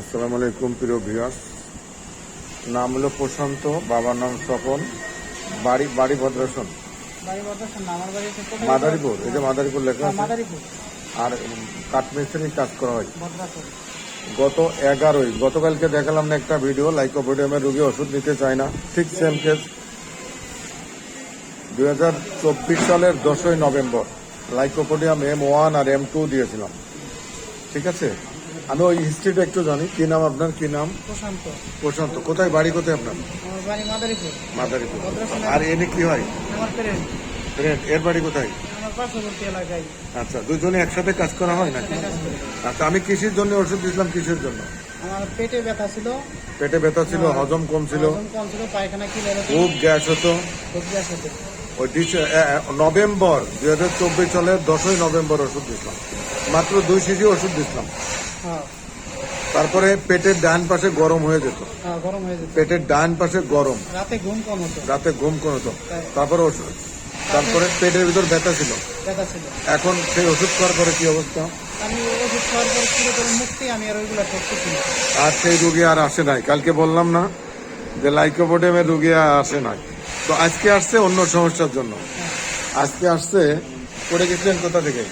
আসসালামু আলাইকুম প্রিয় ভিউয়ার্স নাম হলো প্রশান্ত বাবার নাম স্বপন। বাড়ি বাড়ি ভদ্রাসন? মাদারীপুর এই যে মাদারীপুর লেখা আছে। আর কাঠমিস্ত্রি কাজ করা হয়। গত এগারোই গতকালকে দেখালাম না একটা ভিডিও লাইকোপোডিয়ামের রোগী ওষুধ নিতে চায় না। ঠিক সেম কেস দুই হাজার চব্বিশ সালের দশই নভেম্বর লাইকোপোডিয়াম এম ওয়ান আর এম টু দিয়েছিলাম। ঠিক আছে? আমি ওই হিস্ট্রিটা একটু জানি। কি নাম আপনার? কি নাম? প্রশান্ত। প্রশান্ত। কোথায়? বাড়ি কোথায় আপনার? আমার বাড়ি মাদারীপুর। মাদারীপুর। আর এনে কি হয়? আমার ফ্রেন্ড ফ্রেন্ড এর বাড়ি কোথায়? আমার পার্শ্ববর্তী এলাকায়। আচ্ছা দুজনে একসাথে কাজ করা হয় নাকি? আচ্ছা আমি কিসের জন্য ওষুধ দিয়েছিলাম কিসের জন্য? আমার পেটে ব্যথা ছিল। পেটে ব্যথা ছিল হজম কম ছিল। হজম কম ছিল পায়খানা ক্লিয়ার খুব গ্যাস হতো। খুব গ্যাস হতো। ওই নভেম্বর দুই হাজার চব্বিশ সালের দশই নভেম্বর ওষুধ দিয়েছিলাম। মাত্র দুই শিশি ওষুধ দিয়েছিলাম। তারপরে পেটের ডান পাশে গরম হয়ে যেত। হ্যাঁ গরম হয়ে যেত। পেটের ডান পাশে গরম। রাতে ঘুম কম হতো। রাতে ঘুম কোন হতো। তারপরে ওষুধ। তারপরে পেটের ভিতর ব্যথা ছিল। ব্যথা ছিল। এখন সেই ওষুধ খাওয়ার পরে কি অবস্থা? আমি ওষুধ খাওয়ার পর পুরোপুরি মুক্তি আমি আর ওইগুলো করতেছি আর সেই রুগী আর আসে নাই। কালকে বললাম না যে লাইকোপোডিয়ামের রুগী আর আসে নাই। তো আজকে আসছে অন্য সমস্যার জন্য। আজকে আসছে পড়ে গেছিলেন কোথা থেকে?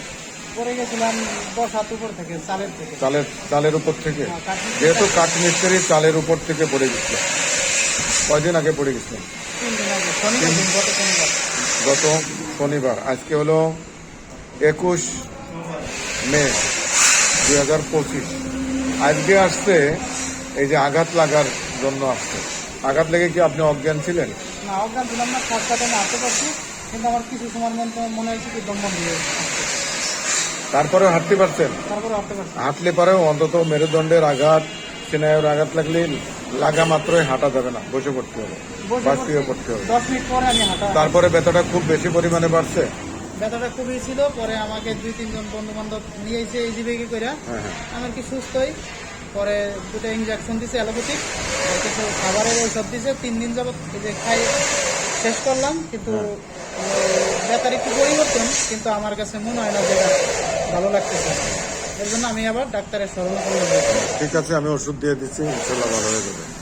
পরে গেছিলাম দশ হাত উপর থেকে চালের থেকে। চালের চালের উপর থেকে। হ্যাঁ, যেহেতু কাঠমিস্ত্রি চালের উপর থেকে পড়ে গেছিল। কয়দিন আগে পড়ে দিন, গত শনিবার। আজকে হলো একুশ মে দুই হাজার পঁচিশ। আজকে আসছে এই যে আঘাত লাগার জন্য আসছে। আঘাত লেগে কি আপনি অজ্ঞান ছিলেন? না অজ্ঞান ছিলাম না আসতে পারছি কিন্তু আমার কিছু সময় মনে হয়েছে কি দম বন্ধ হয়ে গেছে। তারপরে হাঁটতে পারছেন? তারপরে হাঁটলে পারেও অন্তত মেরুদণ্ডের আঘাত স্নায়ুর আঘাত লাগলে লাগা মাত্রই হাঁটা যাবে না বসে পড়তে হবে বা শুয়ে পড়তে হবে। দশ মিনিট পরে আমি হাঁটা। তারপরে ব্যথাটা খুব বেশি পরিমাণে বাড়ছে? ব্যথাটা খুবই ছিল পরে আমাকে দুই তিনজন বন্ধু বান্ধব নিয়ে এসে এই জিবে করে হ্যাঁ হ্যাঁ। আমি কি সুস্থই পরে দুটো ইঞ্জেকশন দিছে অ্যালোপ্যাথিক কিছু খাবারের ঔষধ দিছে। তিন দিন যাবত এই যে খাই শেষ করলাম কিন্তু ওই ব্যথার একটু পরিবর্তন কিন্তু আমার কাছে মনে হয় না যে ভালো লাগতেছে। এর জন্য আমি আবার ডাক্তারের শরণ করলাম ঠিক আছে, আমি ওষুধ দিয়ে দিচ্ছি, ইনশাল্লাহ ভালো হয়ে যাবে।